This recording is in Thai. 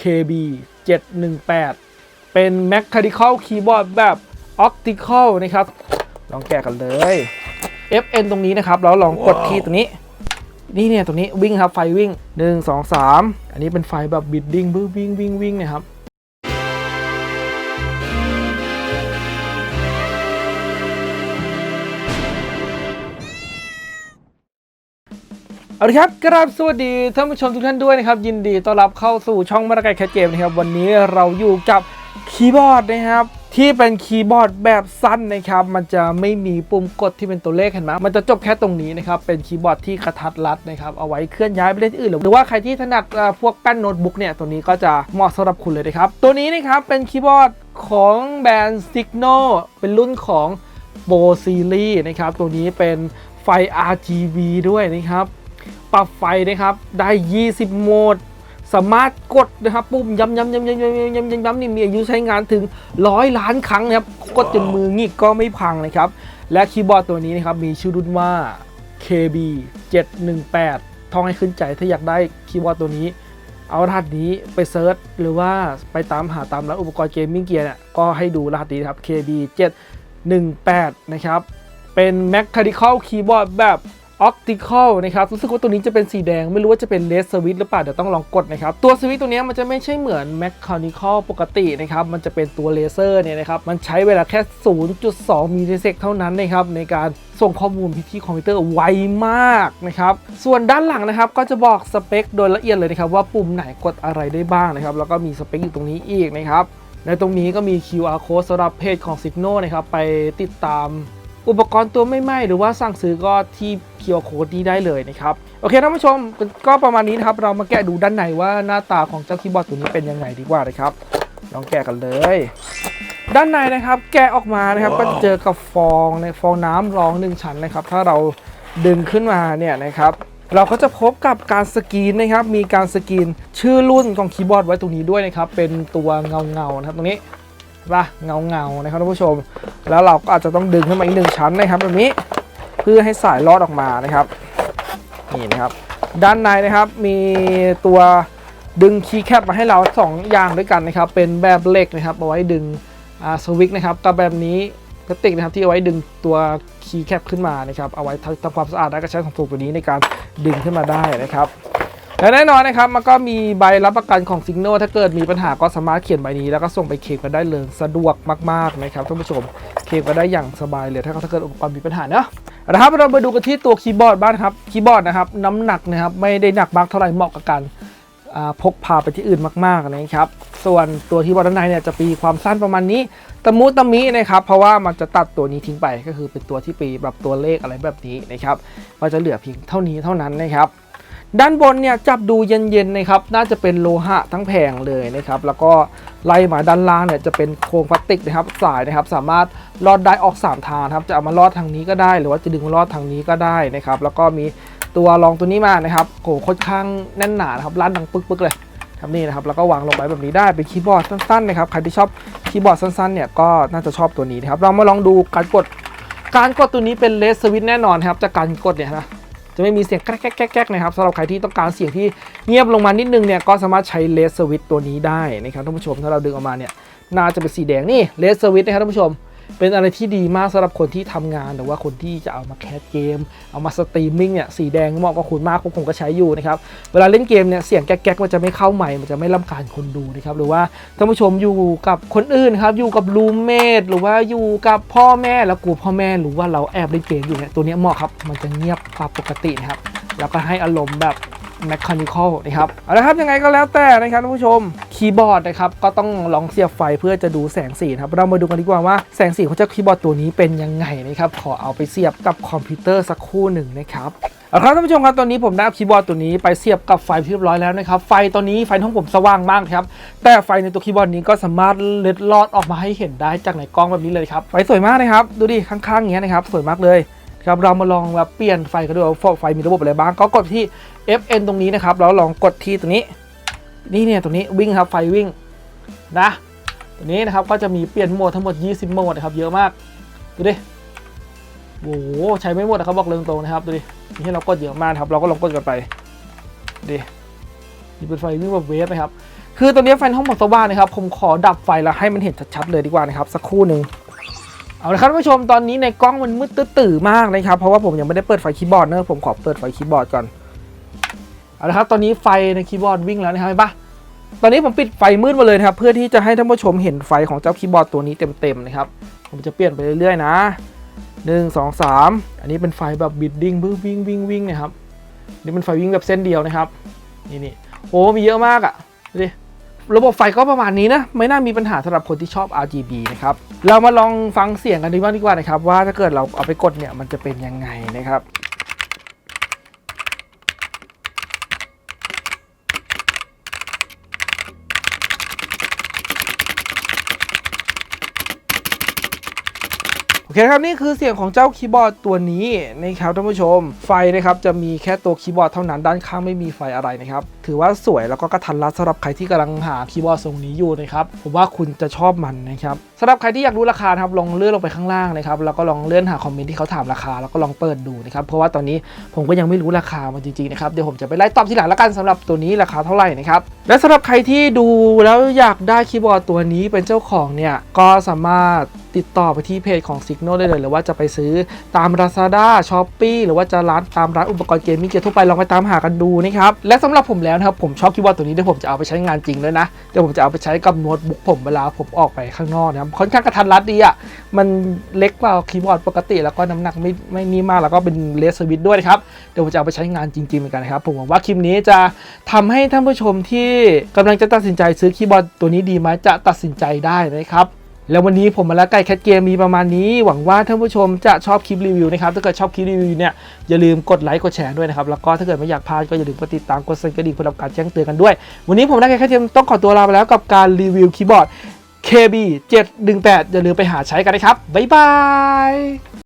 KB 718 เป็น Mechanical Keyboard แบบ Optical นะครับ ลองแกะกันเลย FN ตรงนี้นะครับ แล้วลองกดที่ตรงนี้ นี่เนี่ยตรงนี้วิ่งครับไฟวิ่ง 1 2 3 อันนี้เป็นไฟแบบบิดดิ้งบึ้งวิ่งวิ่งวิ่งนะครับ เอาละครับกราบสวัสดีท่านผู้ชมทุกท่านด้วยนะครับ ยินดีต้อนรับเข้าสู่ช่องมาตรกายแคทเกมนะครับ วันนี้เราอยู่กับคีย์บอร์ดนะครับ ที่เป็นคีย์บอร์ดแบบสั้นนะครับ มันจะไม่มีปุ่มกดที่เป็นตัวเลขเห็นไหมมันจะจบแค่ตรงนี้นะครับ เป็นคีย์บอร์ดที่กระทัดรัดนะครับ เอาไว้เคลื่อนย้ายไปเล่นที่อื่น หรือว่าใครที่ถนัดพวกแป้นโน้ตบุ๊กเนี่ย ตัวนี้ก็จะเหมาะสำหรับคุณเลยนะครับ ตัวนี้นะครับเป็นคีย์บอร์ดของแบรนด์ Signal เป็นรุ่นของโบซีรีส์นะครับ ตัวนี้เป็นไฟ RGB ด้วยนะครับ ปรับไฟนะครับ ได้ 20 โหมด สามารถกดนะครับปุ่มย้ำย้ำย้ำย้ำย้ำย้ำย้ำย้ำย้ำนี่มีอายุใช้งานถึงร้อยล้านครั้งนะครับ กดจนมืองิกก็ไม่พังนะครับ และคีย์บอร์ดตัวนี้นะครับมีชื่อรุ่นว่า KB 718ท่องให้ขึ้นใจถ้าอยากได้คีย์บอร์ดตัวนี้ เอารหัสนี้ไปเซิร์ชหรือว่าไปตามหาตามร้านอุปกรณ์เกมมิ่งเกียร์เนี่ยก็ให้ดูรหัสนี้ครับ KB 718นะครับเป็น Mechanical Keyboard แบบ Optical นะครับรู้สึกว่าตัวนี้จะเป็นสีแดงไม่รู้ว่าจะเป็น LED Switch หรือเปล่าเดี๋ยวต้องลองกดนะครับ ตัวสวิตตัวนี้มันจะไม่ใช่เหมือน Mechanical ปกตินะครับมันจะเป็นตัวเลเซอร์เนี่ยนะครับมันใช้เวลาแค่ 0.2มิลลิเซกเท่านั้นนะครับในการส่งข้อมูลไปที่คอมพิวเตอร์ไวมากนะครับส่วนด้านหลังนะครับก็จะบอกสเปคโดยละเอียดเลยนะครับว่าปุ่มไหนกดอะไรได้บ้างนะครับแล้วก็มีสเปคอยู่ตรงนี้อีกนะครับในตรงนี้ก็มี QR code สำหรับเพจของ Signal นะครับไปติดตาม อุปกรณ์ตัวไม่ไหม้หรือว่าสั่งซื้อก็ที่ QR code นี้ได้เลยนะครับ โอเคท่านผู้ชมก็ประมาณนี้นะครับ เรามาแกะดูด้านในว่าหน้าตาของเจ้าคีย์บอร์ดตัวนี้เป็นยังไงดีกว่านะครับ ลองแกะกันเลย ด้านในนะครับ แกะออกมานะครับ ก็จะเจอกับฟองในฟองน้ำรองหนึ่งชั้นนะครับ ถ้าเราดึงขึ้นมาเนี่ยนะครับเราก็จะพบกับการสกรีนนะครับ มีการสกรีนชื่อรุ่นของคีย์บอร์ดไว้ตรงนี้ด้วยนะครับ เป็นตัวเงาเงาๆนะครับตรงนี้ ป่ะเงาเงานะครับท่านผู้ชม แล้วเราก็อาจจะต้องดึงขึ้นมาอีกหนึ่งชั้นนะครับแบบนี้เพื่อให้สายลอดออกมานะครับนี่นะครับ ด้านในนะครับมีตัวดึงคีย์แคปมาให้เราสองอย่างด้วยกันนะครับ เป็นแบบเหล็กนะครับเอาไว้ดึงสวิตช์นะครับกับแบบนี้พลาสติกนะครับที่เอาไว้ดึงตัวคีย์แคปขึ้นมานะครับเอาไว้ทำความสะอาดและก็ใช้ของสูบตัวนี้ในการดึงขึ้นมาได้นะครับ และแน่นอนนะครับมันก็มีใบรับประกันของ s ิ g n a l ถ้าเกิดมีปัญหาก็สามารถเขียนใบนี้ แล้วก็ส่งไปเคลมกันได้เลยสะดวกมากๆนะครับท่านผู้ชมเคลมกันได้อย่างสบายเลยถ้าถ้าเกิดอุปกรณ์มีปัญหาเนอะเอาละครับเรามาดูกันที่ตัวคีย์บอร์ดบ้างครับคีย์บอร์ดนะครับน้ำหนักนะครับไม่ได้หนักมากเท่าไหร่เหมาะกับการพกพาไปที่อื่นมากๆนะครับส่วนตัวคีย์บอร์ดด้านในเนี่ยจะมีความสั้นประมาณนี้ตะมุตะมินะครับเพราะว่ามันจะตัดตัวนี้ทิ้งไปก็คือเป็นตัวที่ปีแบบตัวเลขอะไรแบบนี้นะครับก็จะเหลือเพียงเท่านี้เท่านั้นนะครับ ด้านบนเนี่ยจับดูเย็นๆนะครับน่าจะเป็นโลหะทั้งแผงเลยนะครับแล้วก็ไล่มาด้านล่างเนี่ยจะเป็นโครงพลาสติกนะครับสายนะครับสามารถลอดได้ออก 3 ทางครับจะเอามาลอดทางนี้ก็ได้ หรือว่าจะดึงมาลอดทางนี้ก็ได้นะครับแล้วก็มีตัวรองตัวนี้มานะครับโหค่อนข้างแน่นหนานะครับลั่นดังปึ๊กๆเลยครับนี่นะครับแล้วก็วางลงไปแบบนี้ได้เป็นคีย์บอร์ดสั้นๆนะครับใครที่ชอบคีย์บอร์ดสั้นๆเนี่ยก็น่าจะชอบตัวนี้นะครับเรามาลองดูการกดการกดตัวนี้เป็นเลสสวิตแน่นอนครับจากการกดเนี่ยนะ จะไม่มีเสียงแก๊กแก๊กแก๊กนะครับสำหรับใครที่ต้องการเสียงที่เงียบลงมานิดนึงเนี่ยก็สามารถใช้เลสสวิตตัวนี้ได้นะครับท่านผู้ชมถ้าเราดึงออกมาเนี่ยน่าจะเป็นสีแดงนี่เลสสวิตนะครับท่านผู้ชม เป็นอะไรที่ดีมากสำหรับคนที่ทำงานหรือว่าคนที่จะเอามาแคสเกม เอามาสตรีมมิ่งเนี่ยสีแดงเหมาะกับคุณมากผมผมก็ใช้อยู่นะครับเวลาเล่นเกมเนี่ยเสียงแก๊กๆมันจะไม่เข้าใหม่มันจะไม่รำคาญคนดูนะครับหรือว่าท่านผู้ชมอยู่กับคนอื่นครับอยู่กับรูมเมทหรือว่าอยู่กับพ่อแม่แล้วกลัวพ่อแม่รู้ว่าเราแอบเล่นเกมอยู่เนี่ยตัวนี้เหมาะครับมันจะเงียบกว่าปกตินะครับแล้วก็ให้อารมณ์แบบ mechanical นะครับเอาละครับยังไงก็แล้วแต่นะครับท่านผู้ชม คีย์บอร์ดนะครับก็ต้องลองเสียบไฟเพื่อจะดูแสงสีนะครับเรามาดูกันดีกว่าว่าแสงสีของเจ้าคีย์บอร์ดตัวนี้เป็นยังไงนะครับขอเอาไปเสียบกับคอมพิวเตอร์สักคู่หนึ่งนะครับเอาละครับท่านผู้ชมครับตอนนี้ผมได้เอาคีย์บอร์ดตัวนี้ไปเสียบกับไฟเรียบร้อยแล้วนะครับไฟตอนนี้ไฟของผมสว่างมากครับแต่ไฟในตัวคีย์บอร์ดนี้ก็สามารถเล็ดลอดออกมาให้เห็นได้จากในกล้องแบบนี้เลยครับไฟสวยมากนะครับดูดิข้างๆอย่างเงี้ยนะครับสวยมากเลยครับเรามาลองแบบเปลี่ยนไฟกันดูว่าไฟมีระบบอะไรบ้างก็กดที่ FN ตรงนี้นะครับแล้วลองกดที่ตรงนี้ นี่เนี่ยตรงนี้วิ่งครับไฟวิ่งนะตัวนี้นะครับก็จะมีเปลี่ยนโหมดทั้งหมด 20 โหมดนะครับเยอะมาก ดูดิโอ้โหใช้ไม่หมดนะครับบอกเรื่องตรงนะครับดูดิมีให้เรากดเยอะมากนะครับเราก็ลองกดกันไปดินี่เป็นไฟวิ่งแบบเวฟนะครับคือตอนนี้ไฟนห้องบอกสว่างนะครับผมขอดับไฟแล้วให้มันเห็นชัดๆเลยดีกว่านะครับสักครู่หนึ่งเอาละครับท่านผู้ชมตอนนี้ในกล้องมันมืดตื้อๆมากนะครับเพราะว่าผมยังไม่ได้เปิดไฟคีย์บอร์ดเนอะผมขอเปิดไฟคีย์บอร์ดก่อน เอาละครับ ตอนนี้ไฟในคีย์บอร์ดวิ่งแล้วนะครับเห็นปะตอนนี้ผมปิดไฟมืดมาเลยนะครับ เพื่อที่จะให้ท่านผู้ชมเห็นไฟของเจ้าคีย์บอร์ดตัวนี้เต็มๆนะครับ ผมจะเปลี่ยนไปเรื่อยๆนะหนึ่งสองสามอันนี้เป็นไฟแบบบิดดิ้งวิ่งวิ่งวิ่งนะครับนี่เป็นไฟวิ่งแบบเส้นเดียวนะครับ นี่นี่โอ้มีเยอะมากอะ่ะดูดิระบบไฟก็ประมาณนี้นะ ไม่น่ามีปัญหาสำหรับคนที่ชอบ RGB นะครับ เรามาลองฟังเสียงกันดีกว่าดีกว่านะครับ ว่าถ้าเกิดเราเอาไปกดเนี่ยมันจะเป็นยังไงนะครับ เคครับนี่คือเสียงของเจ้าคีย์บอร์ดตัวนี้นะครับท่านผู้ชม ไฟนะครับจะมีแค่ตัวคีย์บอร์ดเท่านั้นด้านข้างไม่มีไฟอะไรนะครับถือว่าสวยแล้วก็กระทันรัดสำหรับใครที่กำลังหาคีย์บอร์ดทรงนี้อยู่นะครับผมว่าคุณจะชอบมันนะครับสำหรับใครที่อยากรู้ราคาครับลองเลื่อนลงไปข้างล่างนะครับแล้วก็ลองเลื่อนหาคอมเมนต์ที่เขาถามราคา แล้วก็ลองเปิดดูนะครับเพราะว่าตอนนี้ผมก็ยังไม่รู้ราคามันจริงๆนะครับเดี๋ยวผมจะไปไล่ตอบทีหลังล้วกันสำหรับตัวนี้ราคาเท่าไหร่นะครับและสำหรับใครที่ดูแล้วอยากได้คีย์บอร์ดตัวนี้เป็นเจ้าของเนี่ยก็สามารถ ติดต่อไปที่เพจของ Signal ได้เลย หรือว่าจะไปซื้อตาม Lazada Shopee หรือว่าจะร้านตามร้านอุปกรณ์เกมมิ่งเกียร์ทั่วไปลองไปตามหากันดูนะครับ และสำหรับผมแล้วนะครับ ผมชอบคีย์บอร์ดตัวนี้เดี๋ยวผมจะเอาไปใช้งานจริงเลยนะ เดี๋ยวผมจะเอาไปใช้กับโน้ตบุ๊กผมเวลาผมออกไปข้างนอกนะครับค่อนข้างกระทันรัดดีอะมันเล็กกว่าคีย์บอร์ดปกติ แล้วก็น้ำหนักไม่ไม่นี่มากแล้วก็เป็นเลสสวิตด้วยนะครับเดี๋ยวผมจะเอาไปใช้งานจริงๆเหมือนกันนะครับผมหวังว่าคลิปนี้จะทำให้ท่านผู้ชมที่กำลังจะตัดสินใจซื้อคีย์บอร์ดตัวนี้ดีไหมจะตัดสินใจได้นะครับ แล้ววันนี้ผมมาแล้วไก่แคทเกมมีประมาณนี้ หวังว่าท่านผู้ชมจะชอบคลิปรีวิวนะครับ ถ้าเกิดชอบคลิปรีวิวเนี่ยอย่าลืมกดไลค์กดแชร์ด้วยนะครับ แล้วก็ถ้าเกิดไม่อยากพลาดก็อย่าลืมกดติดตามกดสั่นกระดิ่งเพื่อรับการแจ้งเตือนกันด้วย วันนี้ผมได้ไก่แคทเกมต้องขอตัวลาไปแล้วกับการรีวิวคีย์บอร์ด KB 718อย่าลืมไปหาใช้กันนะครับบ๊ายบาย